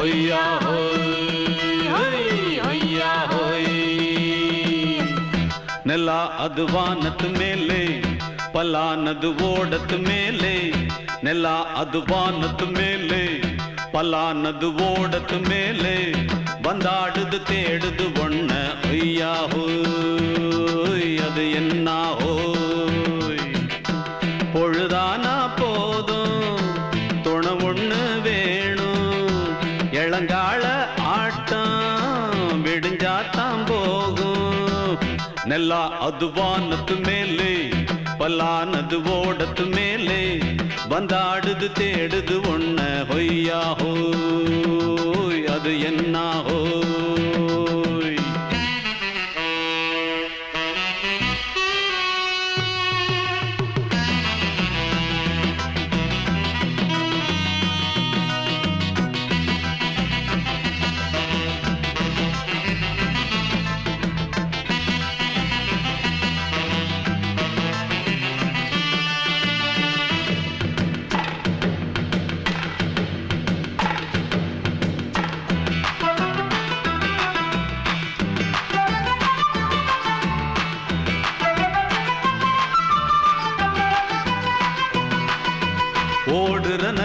ஹொய்யா ஹொய் ஹொய்யா ஹொய் நிலா அது வானத்து மேலே பலானது ஓடத்து மேலே நிலா அது வானத்து மேலே பலானது ஓடத்து மேலே வந்தாடுது தேடுது போகும் நெல்லா அது வானத்து மேலே பலானது ஓடத்து மேலே வந்தாடுது தேடுது ஒன்ன ஹொய்யாஹோ அது என்னாகும்?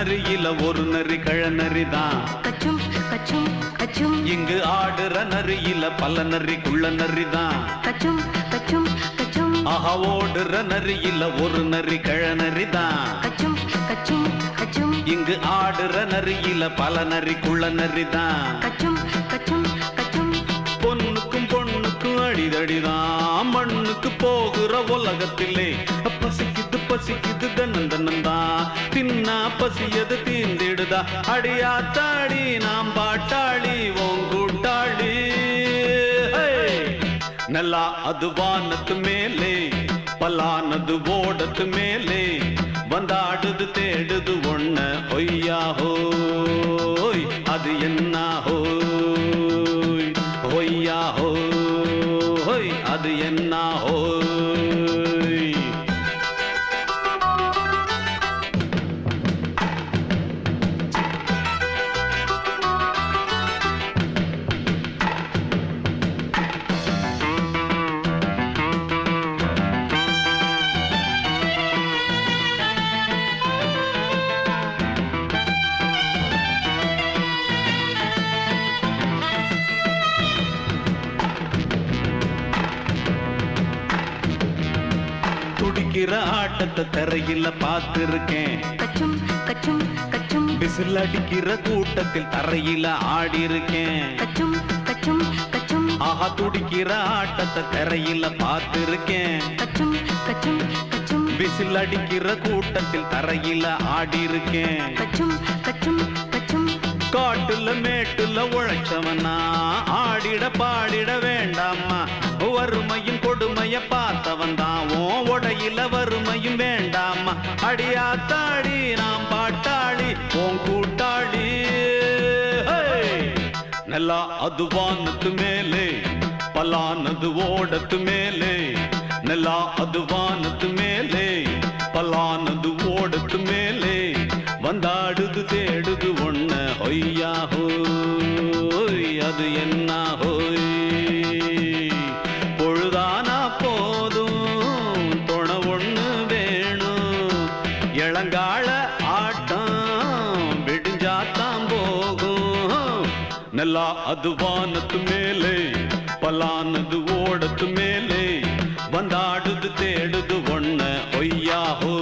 நரியில ஒரு நரி கழநரி தான். கச்சும் கச்சும் கச்சும். இங்கு ஆடுற நரியில பல நரி குள்ள நரி தான். கச்சும் கச்சும் கச்சும். ஆஹா ஓடுற நரியில ஒரு நரி கழநரி தான். கச்சும் கச்சும் கச்சும். இங்கு ஆடுற நரியில பல நரி குள்ள நரி தான். கச்சும் கச்சும் கச்சும். பொண்ணுக்கும் பொண்ணுக்கும் அடிதடிதான் மண்ணுக்கு போகிற உலகத்திலே பசிக்குது பசிக்குது தன்னன் தன்னந்தான் தின்னா பசியது தீந்திடுதா அடியாத்தாடி நாம் பாட்டாளி ஓங்கூட்டாளி நல்லா அது வானத்து மேலே பலானது ஓடத்து மேலே வந்தாடுது தேடுது ஒன்ன ஒய்யாஹோ அது என்னாஹோ? துடிக்கிற ஆட்டத்தை தரையில பார்த்திருக்கேன். கச்சும் கச்சும் கச்சும். விசில் அடிக்கிற கூட்டத்தில் தரையில ஆடி இருக்கேன் கச்சும் கச்சும் கச்சும். ஆஹா துடிக்கிற ஆட்டத்தை தரையில பார்த்திருக்கேன். கச்சும் கச்சும் கச்சும். விசில் அடிக்கிற கூட்டத்தில் தரையில ஆடி இருக்கேன் கச்சும் கச்சும் கச்சும். காட்டுல மேட்டுல உழைச்சவனா ஆடிட பாடிட வேண்டாமா வறுமையும் கொடுமைய நல்லா அது வானத்து மேலே பலானது ஓடத்து மேலே. நல்லா அது வானத்து மேலே பலானது ஓ நல்லா அது வானத்து மேலே பலானது ஓடத்து மேலே வந்தாடுது தேடுது ஒன்ன ஒய்யாஹோ.